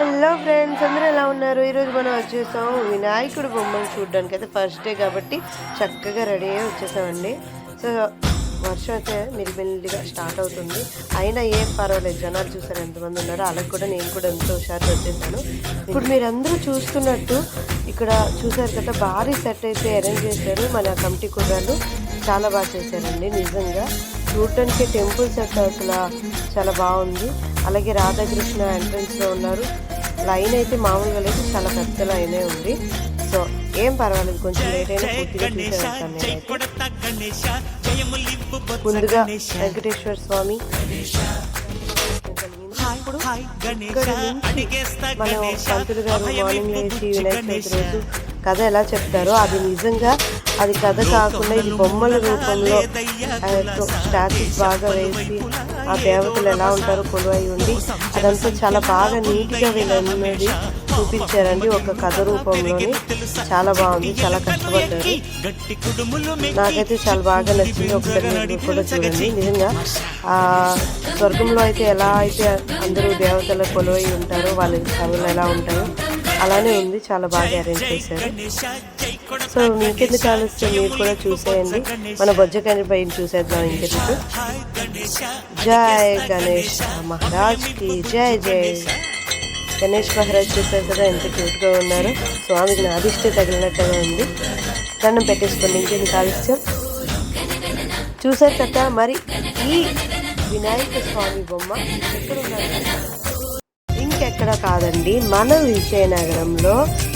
Hello friends అందరూ ఎలా ఉన్నారు? ఈరోజు మనం వచ్చేసాం వినాయకుడు బొమ్మను చూడడానికి. అయితే ఫస్ట్ డే కాబట్టి చక్కగా రెడీ అయ్యి వచ్చేసామండి. సో వర్షం అయితే మెల్లిమెల్లిగా స్టార్ట్ అవుతుంది. అయినా ఏం పర్వాలేదు. జనాలు చూసారు ఎంతమంది ఉన్నారో అలాగే కూడా నేను కూడా ఎంతో హుషారుగా వచ్చేసాను. ఇప్పుడు మీరందరూ చూస్తున్నట్టు ఇక్కడ చూసారు కదా భారీ సెట్ అయితే అరేంజ్ చేశారు. మన కమిటీ కుర్రాలు చాలా బాగా చేశారండి. నిజంగా చూడటానికి టెంపుల్ సెట్ అసలు చాలా బాగుంది. అలాగే రాధాకృష్ణ ఎంట్రన్స్లో ఉన్నారు. లైన్ అయితే మామూలుగా లేదు చాలా పెద్ద లైనే ఉంది. సో ఏం పర్వాలేదు కొంచెం లేట్ అయినా పూర్తిగా చూసేస్తాను నేనైతే. ముందుగా వెంకటేశ్వర స్వామి. ఇప్పుడు మనం పంతులు గారు మార్నింగ్ లేచి వినాయక చవితి రోజు కథ ఎలా చెప్తారో అది నిజంగా అది కథ కాకుండా ఇది బొమ్మల రూపంలో స్టాచ్యూస్ బాగా వేసి ఆ దేవతలు ఎలా ఉంటారో కొలువై ఉండి అదంతా చాలా బాగా నీట్గా వీళ్ళన్నది చూపించారండి. ఒక కథ రూపంలోని చాలా బాగుంది చాలా కష్టపడ్డారు. నాకైతే చాలా బాగా నచ్చింది. ఒకసారి మీరు కూడా చూడండి. నిజంగా ఆ స్వర్గంలో అయితే ఎలా అయితే అందరూ దేవతల కొలువై ఉంటారో వాళ్ళ కథలు ఎలా ఉంటాయో అలానే ఉంది చాలా బాగా అరేంజ్ చేశారు. సో ఇంకెందుకు ఆలస్యం? మీరు కూడా చూసేయండి. మన బొజ్జకాయని పైన చూసేద్దాం ఇంకెందుకు? జై గణేష్ మహారాజ్కి జై జై. గణేష్ మహారాజ్ చూసారు కదా ఎంత క్యూట్గా ఉన్నారు. స్వామికి నా అదిష్టే తగిలినట్టుగా ఉంది. దండం పెట్టేసుకోండి ఇంకెందుకు ఆలస్యం? చూసారు కదా మరి ఈ వినాయక స్వామి బొమ్మ ఎక్కడున్నారు ఇంకెక్కడ కాదండి మన విజయనగరంలో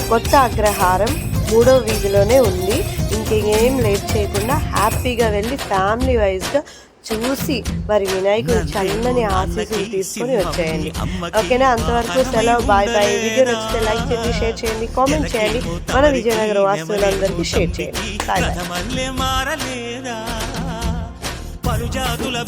కొత్త అగ్రహారం మూడో వీధిలోనే ఉంది. ఇంకేం లేట్ చేయకుండా హ్యాపీగా వెళ్ళి ఫ్యామిలీ వైజ్గా చూసి మరి వినాయకుడు చల్లని ఆశీస్సులు తీసుకొని వచ్చేయండి. ఓకేనా? అంతవరకు సెలవు బాయ్ బాయ్. వీడియో నచ్చితే లైక్ చేయండి షేర్ చేయండి కామెంట్ చేయండి. మన విజయనగరం వాస్తువులందరికీ షేర్ చేయండి. Bye bye.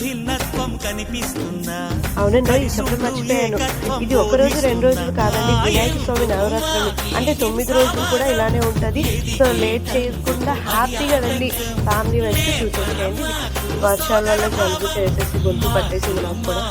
భిన్నత్వం కనిపిస్తుందా అవునండి చెప్పడం మర్చిపోయాను. ఇది ఒక రోజు రెండు రోజులు కాదండి వినాయక స్వామి నవరాత్రులు. అంటే తొమ్మిది రోజులు కూడా ఇలానే ఉంటుంది. సో లేట్ చేయకుండా హ్యాపీగా వెళ్ళి ఫ్యామిలీ వచ్చి చూసేసేయండి వర్షాల వల్ల జలుబు చేసేసి గొంతు పట్టేసింది నాకు కూడా.